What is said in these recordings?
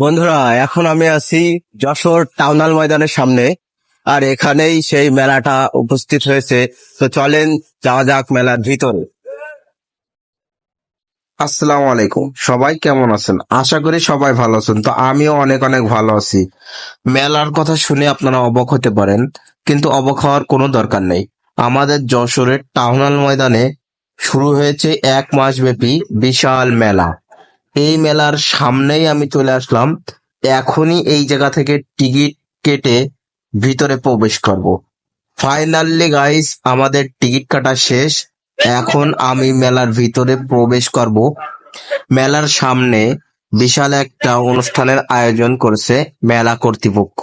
বন্ধুরা, এখন আমি আছি যশোর টাউনাল ময়দানের সামনে, আর এখানেই সেই মেলাটা উপস্থিত হয়েছে। তো চলেন, যাওয়া যাক মেলার ভিতরে। আসসালামু আলাইকুম। সবাই কেমন আছেন? আশা করি সবাই ভালো আছেন। তো আমিও অনেক অনেক ভালো আছি। মেলার কথা শুনে আপনারা অবাক হতে পারেন, কিন্তু অবাক হওয়ার কোনো দরকার নেই। আমাদের যশোরের টাউনাল ময়দানে শুরু হয়েছে এক মাস ব্যাপী বিশাল মেলা। এই মেলার সামনেই আমি চলে আসলাম। এখনই এই জায়গা থেকে টিকিট কেটে ভিতরে প্রবেশ করব। ফাইনালি গাইস, আমাদের টিকিট কাটা শেষ। এখন আমি মেলার ভিতরে প্রবেশ করব। মেলার সামনে বিশাল একটা অনুষ্ঠানের আয়োজন করেছে মেলা কর্তৃপক্ষ,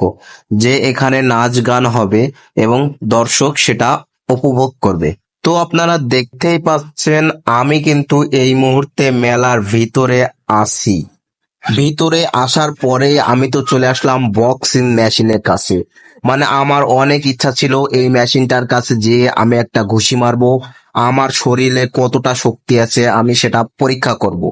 যে এখানে নাচ গান হবে এবং দর্শক সেটা উপভোগ করবে। তো আপনারা দেখতেই পাচ্ছেন, আমি কিন্তু এই মুহূর্তে মেলার ভিতরে আসি ভিতরে আসার পরে আমি তো চলে আসলাম বক্সিং মেশিনের কাছে। মানে আমার অনেক ইচ্ছা ছিল এই মেশিনটার কাছে যেয়ে আমি একটা ঘুষি মারবো। আমার শরীরে কতটা শক্তি আছে আমি সেটা পরীক্ষা করব।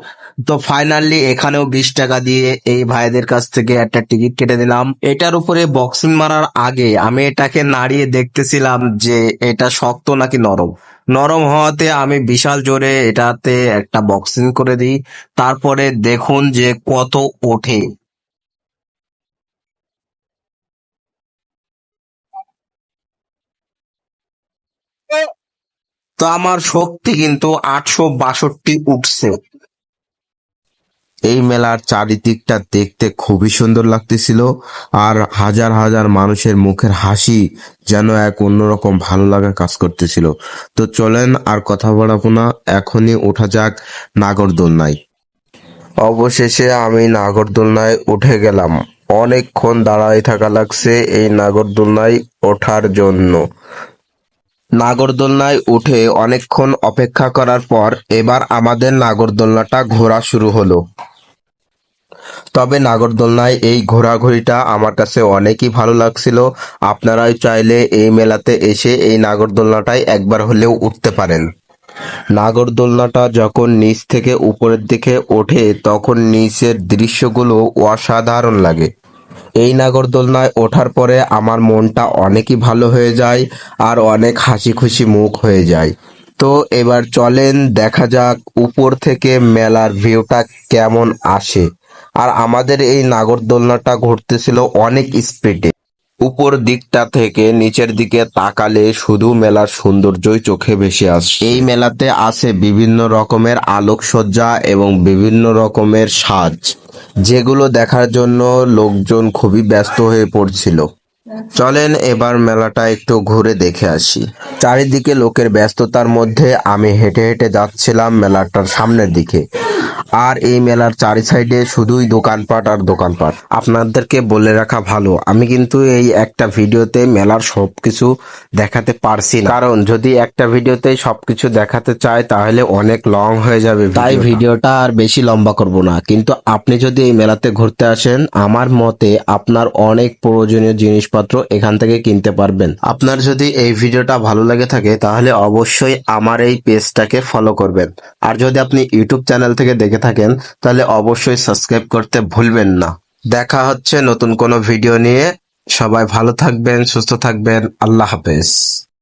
তো ফাইনালি এখানেও বিশ টাকা দিয়ে এই ভাইদের কাছ থেকে একটা টিকিট কেটে দিলাম এটার উপরে বক্সিং মারার আগে আমি এটাকে নাড়িয়ে দেখতেছিলাম যে এটা শক্ত নাকি নরম। নরম হওয়াতে আমি বিশাল জোরে এটাতে একটা বক্সিং করে দিই। তারপরে দেখুন যে কত ওঠে। তো আমার শক্তি কিন্তু আটশো বাষট্টি উঠছে। এই মেলার চারিদিকটা দেখতে খুবই সুন্দর লাগতেছিল আর হাজার হাজার মানুষের মুখের হাসি যেন এক অন্যরকম ভালো লাগা কাজ করতেছিল। তো চলেন আর কথা বাড়াবো না, এখনই ওঠা যাক নাগরদোলনায়। অবশেষে আমি নাগরদোলনায় উঠে গেলাম। অনেকক্ষণ দাঁড়ায় থাকা লাগছে এই নাগরদোলনায় ওঠার জন্য। নাগরদোলনায় উঠে অনেকক্ষণ অপেক্ষা করার পর এবার আমাদের নাগরদোলনাটা ঘোরা শুরু হলো। তবে নাগরদোলনায় এই ঘোরাঘুরিটা আমার কাছে অনেকই ভালো লাগছিল। আপনারাই চাইলে এই মেলাতে এসে এই নাগরদোলনাটায় একবার হলেও উঠতে পারেন। নাগরদোলনাটা যখন নিচ থেকে উপরের দিকে ওঠে, তখন নিচের দৃশ্যগুলো অসাধারণ লাগে। এই নাগরদোলনায় ওঠার পরে আমার মনটা অনেকই ভালো হয়ে যায় আর অনেক হাসি খুশি মুখ হয়ে যায়। তো এবার চলেন, দেখা যাক উপর থেকে মেলার ভিউটা কেমন আসে। আর আমাদের এই নাগরদোলনাটা ঘুরতেছিল অনেক স্পিডে। উপর দিকটা থেকে নিচের দিকে তাকালে শুধু মেলার সৌন্দর্যই চোখে ভেসে আসে। এই মেলাতে আছে বিভিন্ন রকমের আলোকসজ্জা এবং বিভিন্ন রকমের সাজ। যেগুলো দেখার জন্য লোকজন খুবই ব্যস্ত হয়ে পড়ছিল। চলেন এবার মেলাটা একটু ঘুরে দেখে আসি। চারিদিকে লোকের ব্যস্ততার মধ্যে আমি হেঁটে হেঁটে যাচ্ছিলাম মেলাটার সামনের দিকে। আর এই মেলার চারি সাইডে শুধুই দোকানপাট আর দোকানপাট। আপনাদেরকে বলে রাখা ভালো, আমি কিন্তু এই একটা ভিডিওতে মেলার সবকিছু দেখাতে পারছি না। কারণ যদি একটা ভিডিওতে সবকিছু দেখাতে চাই তাহলে অনেক লং হয়ে যাবে তাই ভিডিওটা আর বেশি লম্বা করব না। কিন্তু আপনি যদি এই মেলাতে ঘুরতে আসেন, আমার মতে আপনার অনেক প্রয়োজনীয় জিনিসপত্র এখান থেকে কিনতে পারবেন। আপনার যদি এই ভিডিওটা ভালো লাগে থাকে, তাহলে অবশ্যই আমার এই পেজটাকে ফলো করবেন। আর যদি আপনি ইউটিউব চ্যানেল থেকে দেখে থাকেন, তাহলে অবশ্যই সাবস্ক্রাইব করতে ভুলবেন না। দেখা হচ্ছে নতুন কোনো ভিডিও নিয়ে। সবাই ভালো থাকবেন, সুস্থ থাকবেন। আল্লাহ হাফেজ।